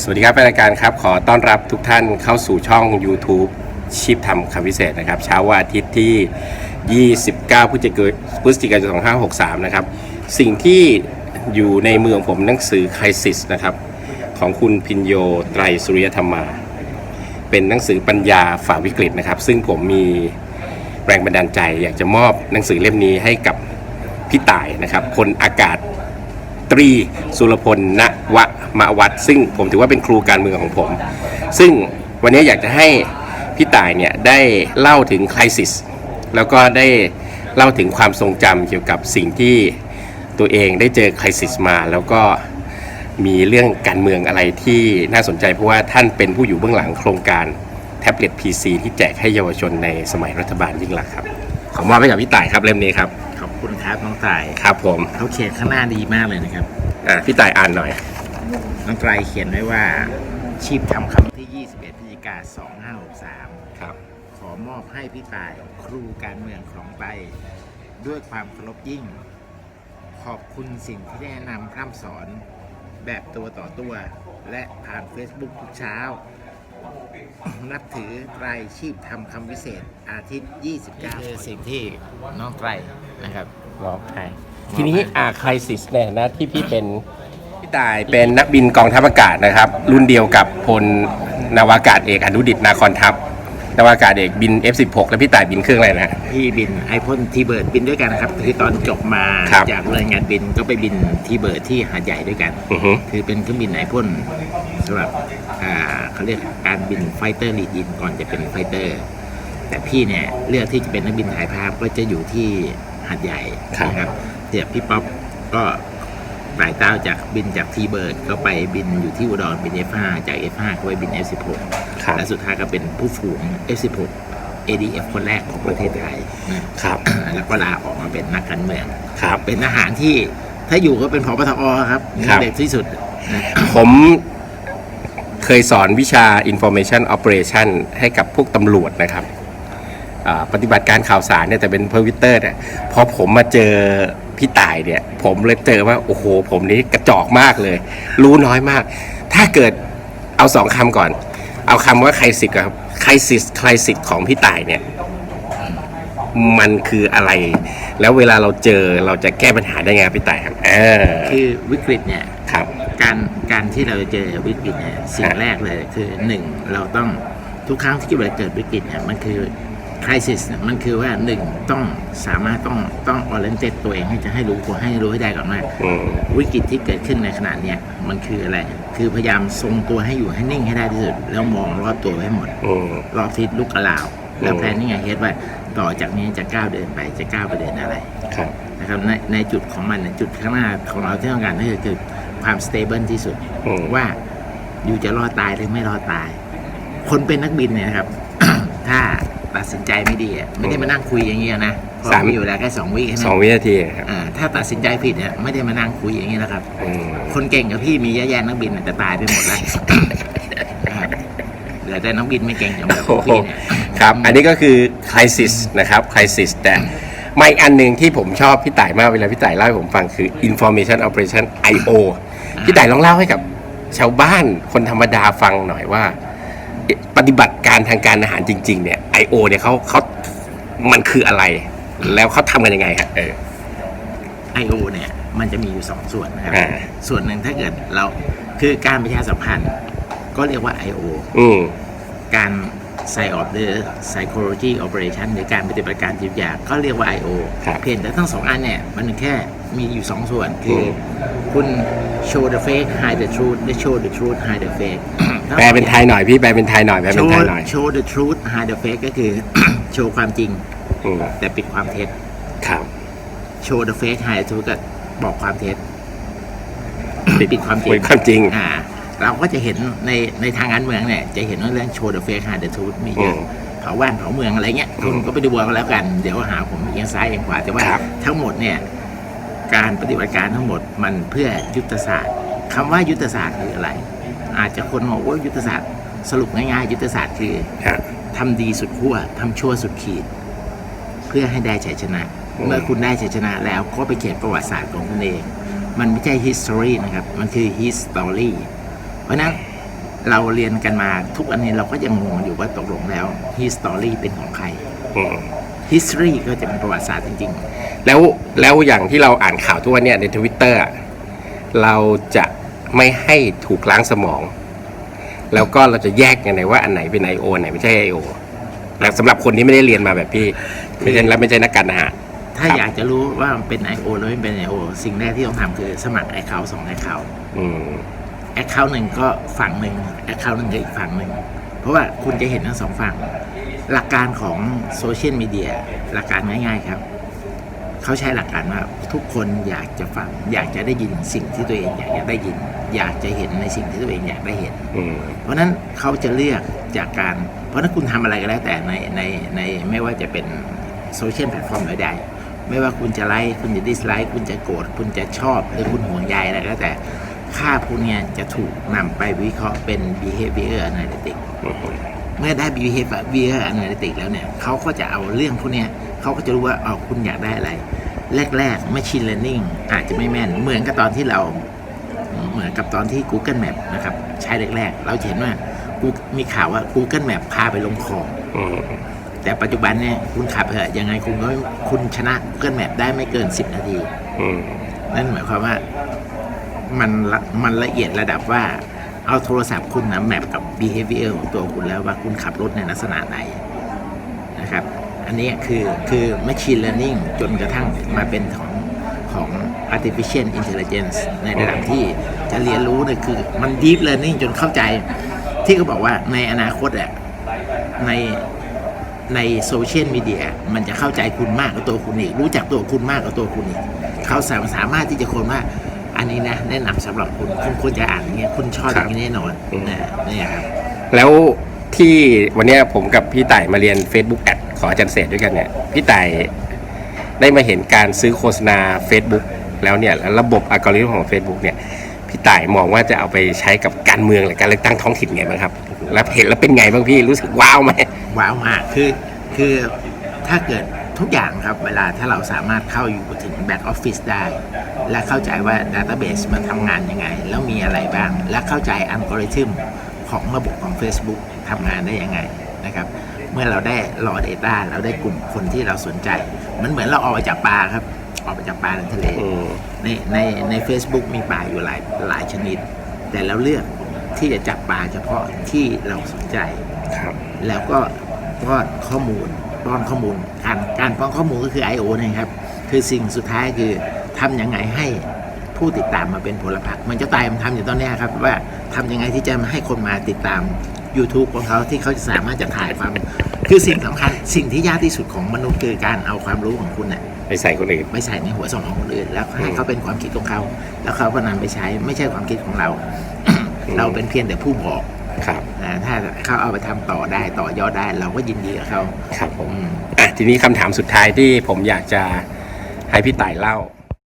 สวัสดีครับรายการครับ ขอต้อนรับทุกท่านเข้าสู่ช่อง YouTube ชีพทำคำพิเศษนะครับ เช้าวันอาทิตย์ที่ 29พฤศจิกายนพฤศจิกายน2563 นะครับ สิ่งที่อยู่ในมือของผมหนังสือ Crisis นะครับ ของคุณพินโยไตรสุริยธรรมา เป็นหนังสือปัญญาฝ่าวิกฤตนะครับ ซึ่งผมมีแรงบันดาลใจ อยากจะมอบหนังสือเล่มนี้ให้กับพี่ต่ายนะครับพลอากาศตรีสุรพลณ วะมาวัด ซึ่งผมถือว่าเป็นครูการเมืองของผม ซึ่งวันนี้อยากจะให้พี่ต่ายเนี่ยได้เล่าถึงคริสิสแล้วก็ได้เล่าถึงความทรงจำเกี่ยวกับสิ่งที่ตัวเองได้เจอคริสิสมา แล้วก็มีเรื่องการเมืองอะไรที่น่าสนใจเพราะว่าท่านเป็นผู้อยู่เบื้องหลังโครงการแท็บเล็ต PC ที่แจกให้เยาวชนในสมัยรัฐบาลยิ่งลักษณ์ครับ ขอมอบให้กับพี่ต่ายครับเล่มนี้ครับ ขอบคุณครับน้องตายครับผมเขาเขียนข้างหน้าดีมากเลยนะครับอะพี่ต่ายอ่านหน่อย น้องไตรเขียนไว้ว่าชีพทำคำที่ 21พฤศจิกา2563 ครับ ขอมอบให้พี่ตายครูการเมืองของไตรด้วยความเคารพยิ่ง ขอบคุณสิ่งที่ได้แนะนำพร่ำสอนแบบตัวต่อตัว และผ่าน Facebook ทุกเช้า นับถือไตรชีพทำคำวิเศษอาทิตย์ 29คือสิ่งที่น้องไตรนะครับร้องไห้ทีนี้อาคายซิสเนี่ยนะที่พี่เป็น พี่ตายเป็นนักบินกองทัพอากาศนะครับ รุ่นเดียวกับพลนาวากาศเอกอนุดิตนาคอนทัพนาวากาศเอกบิน F16 แล้วพี่ตายบินเครื่องอะไรนะพี่บินไอพ่นทีเบิร์ดบินด้วยกันนะครับคือตอนจบมาครับจากเรียนงานบินก็ไปบินทีเบิร์ดที่หาดใหญ่ด้วยกัน อือฮึ คือเป็นเครื่องบินไอพ่นสำหรับอ่าเขาเรียกการบินไฟเตอร์ลีดอินก่อนจะเป็นไฟเตอร์ แต่พี่เนี่ยเลือกที่จะเป็นนักบินถ่ายภาพก็จะอยู่ที่หาดใหญ่ครับนะครับเดี๋ยวพี่ป๊อปก็ ไต่เต้าจากบินจากทีเบิร์ดก็ไปบินอยู่ที่อุดรบิน F5 จาก F5 ก็ไปบิน F16 ครับและสุดท้ายก็เป็นผู้ฝูง F16 ADF คนแรกของประเทศไทยนะครับ แล้วก็ลาออกมาเป็นนักการเมืองครับ เป็นทหารที่ถ้าอยู่ก็เป็นผบทอครับครับเด็กที่สุดนะผมเคยสอนวิชา information operation ให้กับพวกตำรวจนะครับอ่าปฏิบัติการข่าวสารเนี่ยแต่เป็นเพอร์วิเตอร์เนี่ยพอผมมาเจอ พี่ต่ายเนี่ย ผมเลยเจอว่าโอ้โห ผมนี่กระจอกมากเลย รู้น้อยมาก ถ้าเกิดเอาสองคำก่อน เอาคำว่าไคสิสครับไคสิสไคสิสของพี่ต่ายเนี่ยมันคืออะไร แล้วเวลาเราเจอเราจะแก้ปัญหาได้ไงครับพี่ต่ายครับเออคือวิกฤตเนี่ยครับ การการที่เราจะเจอวิกฤตเนี่ยสิ่งครับแรกเลยคือหนึ่งเราต้องทุกครั้งที่เวลาเกิดวิกฤตเนี่ยมันคือ คริสิสมันคือว่าหนึ่งต้องสามารถต้องต้องออเรนเตตัวเองให้จะให้รู้ให้รู้ให้ได้ก่อนว่าอืมวิกฤตที่เกิดขึ้นในขณะเนี้ยมันคืออะไร คือพยายามทรงตัวให้อยู่ให้นิ่งให้ได้ที่สุด แล้วมองรอบตัวไว้หมดอืมรอบทิศลุกอลาว แล้วอืมแพลนนี่ไงเฮดว่าต่อจากนี้จะก้าวเดินไปจะก้าวไปเดินอะไรครับนะครับในในจุดของมันเนี่ยจุดข้างหน้าของเราที่ต้องการก็คือคือความสเตเบิลที่สุดอืมว่าอยู่จะรอดตายหรือไม่รอดตาย คนเป็นนักบินเนี่ยนะครับถ้า ตัดสินใจไม่ดีอะไม่ได้มานั่งคุยอย่างเงี้ยนะเพราะสาม มีอยู่แล้วแค่สองวิแค่สองนั้นวินาทีครับ อ่าถ้าตัดสินใจผิดเนี่ยไม่ได้มานั่งคุยอย่างเงี้ยนะครับ อืม คนเก่งกับพี่มีเยอะแยะนักบินน่ะแต่ตายไปหมดแล้วครับเหลือแต่นักบินไม่เก่งอย่างแบบพวกพี่เนี่ย ครับ อันนี้ก็คือ crisis นะครับ crisis แต่ไม่อันหนึ่งที่ผมชอบพี่ต่ายมากเวลาพี่ต่ายเล่าให้ผมฟังคือ information operation IO พี่ต่ายลองเล่าให้กับชาวบ้านคนธรรมดาฟังหน่อยว่า ปฏิบัติการทางการอาหารจริง ๆ เนี่ย IO เนี่ยเขาเขามันคืออะไร แล้วเขาทำกันยังไงครับเออ I.O. เนี่ย มันจะมีอยู่สองส่วนนะครับ อ่า ส่วนหนึ่งถ้าเกิดเราคือการประชาสัมพันธ์ ก็เรียกว่า I.O. อืม การไซออฟหรือ psychology operation หรือการปฏิบัติการจิตวิทยาก็เรียกว่า I.O. ครับเพียงแต่ทั้งสองอันเนี่ย มันแค่มีอยู่สองส่วนคืออม คุณ show the fake hide the truth และ show the truth hide the fake แปลเป็นไทยหน่อยพี่แปลเป็นไทยหน่อยแปลเป็น show ไทยหน่อย show the truth hide the fake ก็คือ โชว์ความจริง อืมแต่ปิดความเท็จ ครับโชว์ the fake hide the truth ก็บอกความเท็จ ปิดความจริงปิดความจริง อ่า เราก็จะเห็นในในทางการเมืองเนี่ย จะเห็นว่าเรื่องโชว์ the fake hide the truth มีเยอะ อืมเผาบ้านเผาเมืองอะไรเงี้ยคุณก็ไปดูเอาก็แล้วกัน เดี๋ยวหาผมเอียงซ้ายเอียงขวาแต่ว่าครับ ทั้งหมดเนี่ย การปฏิบัติการทั้งหมดมันเพื่อยุทธศาสตร์คำว่ายุทธศาสตร์คืออะไร อาจจะคนบอกว่ายุทธศาสตร์สรุปง่ายๆ ยุทธศาสตร์คือครับทำดีสุดขั้วทำชั่วสุดขีด เพื่อให้ได้ชัยชนะอืมเมื่อคุณได้ชัยชนะแล้วก็ไปเขียนประวัติศาสตร์ของคุณเอง มันไม่ใช่ history นะครับ มันคือ history เพราะฉะนั้นเราเรียนกันมาทุกอันนี้เราก็ยังงงอยู่ว่าตกลงแล้ว history เป็นของใครอืม history ก็จะเป็นประวัติศาสตร์จริงแล้วแล้วอย่างที่เราอ่านข่าวทุกวันเนี่ยในทวิตเตอร์เราจะ ไม่ให้ถูกล้างสมอง แล้วก็เราจะแยกยังไงว่าอันไหนเป็น I.O. อันไหนไม่ใช่ I.O. แล้วสำหรับคนที่ไม่ได้เรียนมาแบบพี่ ไม่ใช่และไม่ใช่นักการทหารๆถ้าครับอยากจะรู้ว่ามันเป็น I.O. หรือไม่เป็น I.O. สิ่งแรกที่ต้องทำคือสมัคร account สอง account อืม account หนึ่งก็ฝั่งหนึ่ง account หนึ่งก็อีกฝั่งหนึ่ง เพราะว่าคุณจะเห็นทั้งสองฝั่ง หลักการของโซเชียลมีเดียหลักการง่ายๆครับ เขาใช้หลักการว่าทุกคนอยากจะฟัง อยากจะได้ยินสิ่งที่ตัวเองอยากจะได้ยิน อยากจะเห็นในสิ่งที่ตัวเองอยากได้เห็นอืมเพราะฉะนั้นเขาจะเลือกจากการ เพราะถ้าคุณทำอะไรก็แล้วแต่ในในในไม่ว่าจะเป็นโซเชียลแพลตฟอร์มใดๆไม่ว่าคุณจะไลค์คุณจะดิสไลค์คุณจะโกรธคุณจะชอบหรือคุณห่วงใยอะไรก็แล้วแต่ค่าพวกเนี้ยจะถูกนำไปวิเคราะห์เป็น behavior analytics อืมเมื่อได้ behavior analytics แล้วเนี่ยเขาก็จะเอาเรื่องพวกเนี้ย เขาก็จะรู้ว่าเอาคุณอยากได้อะไร แรกๆ machine learning อาจจะไม่แม่น เหมือนกับตอนที่เรา เหมือนกับตอนที่ Google Map นะครับ ใช้แรกๆ เราจะเห็นว่า Google- มีข่าวว่า Google Map พาไปลงคลองอืมแต่ปัจจุบันเนี่ยคุณขับเถอะยังไงคุณก็คุณชนะ Google Map ได้ไม่เกิน 10 นาทีอืมนั่นหมายความว่ามันละมันละเอียดระดับว่าเอาโทรศัพท์คุณนะแมปกับ behavior ของตัวคุณแล้วว่าคุณขับรถในลักษณะไหนนะครับ อันนี้คือคือ machine learning จนกระทั่งมาเป็นของของ artificial intelligence ในระดับที่จะเรียนรู้เนี่ยคือมัน deep learning จนเข้าใจ ที่เขาบอกว่าในอนาคตอะในในโซเชียลมีเดียมันจะเข้าใจคุณมากกว่าตัวคุณอีก รู้จักตัวคุณมากกว่าตัวคุณอีก เขาสามสามารถที่จะคนว่า อันนี้นะแนะนำสำหรับคุณคุณควรจะอ่านอย่างเงี้ยคุณชอบอย่างนี้แน่นอนนะเนี่ยครับแล้วที่วันเนี้ยผมกับพี่ต่ายมาเรียน Facebook แอด ของอาจารย์เศษด้วยกันเนี่ยพี่ไต่ได้มาเห็นการซื้อโฆษณา Facebook แล้วเนี่ยแล้วระบบอัลกอริทึมของ Facebook เนี่ยพี่ต่ายมองว่าจะเอาไปใช้กับการเมืองหรือการเลือกตั้งท้องถิ่นไงบ้างครับ แล้วเห็นแล้วเป็นไงบ้างพี่รู้สึกว้าวไหมว้าวมากคือคือถ้าเกิดทุกอย่างครับเวลาถ้าเราสามารถเข้าอยู่ถึงแบ็กออฟฟิศได้ และเข้าใจว่าดัต a b เบสมันทำงานยังไง แล้วมีอะไรบ้าง และเข้าใจอัลกอริทึมของระบบของ Facebook ทำงานได้ยังไงนะครับ เมื่อเราได้รอ Data เราได้กลุ่มคนที่เราสนใจ มันเหมือนเราออกไปจับปลาครับ ออกไปจับปลาในทะเลอืมในในใน Facebook มีปลาอยู่หลายหลายชนิด แต่เราเลือกที่จะจับปลาเฉพาะที่เราสนใจครับแล้วก็ป้อนข้อมูลป้อนข้อมูลการการป้อนข้อมูลก็คือ I.O. นะครับ คือสิ่งสุดท้ายคือทำยังไงให้ผู้ติดตามมาเป็นผลพรรคมันจะตายมันทำอยู่ตอนเนี้ยครับว่าทำยังไงที่จะให้คนมาติดตาม YouTube ของเขาที่เขาจะสามารถจะถ่ายความ คือสิ่งสำคัญ สิ่งที่ยากที่สุดของมนุษย์คือการเอาความรู้ของคุณน่ะไปใส่คนอื่น ไปใส่ในหัวสมองคนอื่น แล้วให้เขาเป็นความคิดของเขา แล้วเขาก็นำไปใช้ไม่ใช่ความคิดของเรา เราเป็นเพียงแต่ผู้บอกครับ นะถ้าเขาเอาไปทำต่อได้ต่อยอดได้ เราก็ยินดีกับเขาครับผม อืม อะทีนี้คำถามสุดท้ายที่ผมอยากจะให้พี่ต่ายเล่า